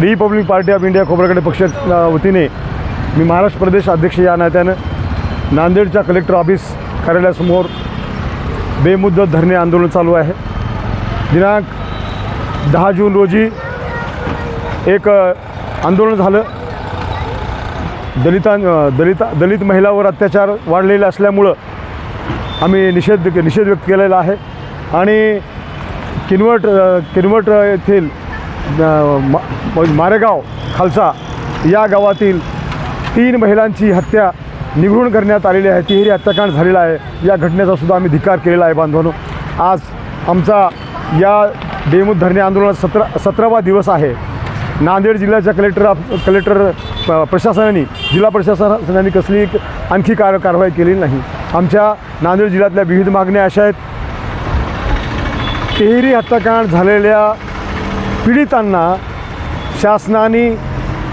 Republic Party of India खोबराकडे पक्ष वतीने मी महाराष्ट्र प्रदेश अध्यक्ष या नात्यानं नांदेडच्या कलेक्टर ऑफिस कार्यालयासमोर बेमुद्दत धरणे आंदोलन चालू आहे. दिनांक दहा जून रोजी एक आंदोलन झालं. दलितां दलित दलित महिलावर अत्याचार वाढलेले असल्यामुळं आम्ही निषेध निषेध व्यक्त केलेला आहे. आणि किनवट किनवट येथील मारेगाव खालसा या गावातील तीन महिलांची हत्या निघून करण्यात आलेली आहे. तिहेरी हत्याकांड झालेला आहे. या घटनेचा सुद्धा आम्ही धिक्कार केलेला आहे बांधवांनो. आज आमचा या बेमुद धरणे आंदोलनात सतरा सतरावा दिवस आहे. नांदेड जिल्ह्याच्या कलेक्टर कलेक्टर अ, प्रशासनाने जिल्हा प्रशासनाने कसली आणखी कार कारवाई केलेली नाही. आमच्या नांदेड जिल्ह्यातल्या विविध मागण्या अशा आहेत. तिहेरी हत्याकांड झालेल्या पीडितांना शासनाने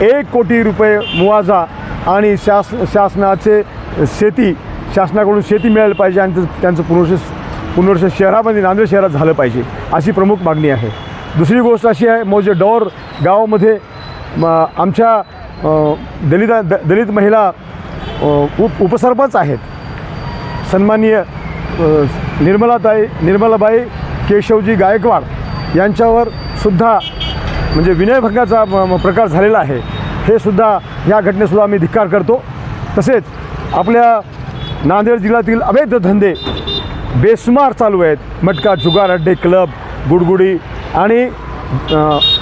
एक कोटी रुपये मुआजा आणि शास शासनाचे शेती शासनाकडून शेती मिळायला पाहिजे आणि त्यांचं पुनर्वस पुनर्वस शहरामध्ये नांदेड शहरात झालं पाहिजे अशी प्रमुख मागणी आहे. दुसरी गोष्ट अशी आहे मोजे डोर गावामध्ये आमच्या दलित द दलित महिला उप उपसरपंच आहेत. सन्माननीय निर्मलाताई निर्मलाबाई केशवजी गायकवाड यांच्यावर सुद्धा म्हणजे विनयभंगाचा प्रकार झालेला आहे. हे सुद्धा या घटनेसुद्धा आम्ही धिक्कार करतो. तसेच आपल्या नांदेड जिल्ह्यातील अवैध धंदे बेसुमार चालू आहेत. मटका जुगार अड्डे क्लब गुडगुडी आणि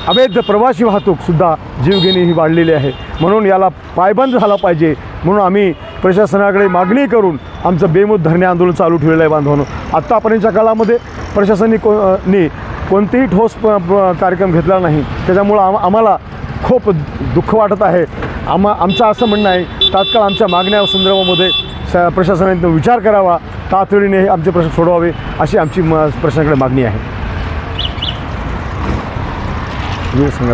अवैध प्रवासी वाहतूकसुद्धा जीवघेणी ही वाढलेली आहे. म्हणून याला पायबंद झाला पाहिजे. म्हणून आम्ही प्रशासनाकडे मागणी करून आमचं बेमुद धरणे आंदोलन चालू ठेवलेलं आहे बांधवानं. आत्तापर्यंतच्या काळामध्ये प्रशासनिक नी कोणतेही ठोस प प- कार्यक्रम घेतला नाही. त्याच्यामुळं आम आम्हाला खूप दुःख वाटत आहे. आम्हा आमचं असं म्हणणं आहे तात्काळ आमच्या मागण्या संदर्भामध्ये स प्रशासनाने विचार करावा. तातडीने हे आमचे प्रश्न सोडवावे अशी आमची म प्रशासनाकडे मागणी आहे. सांगा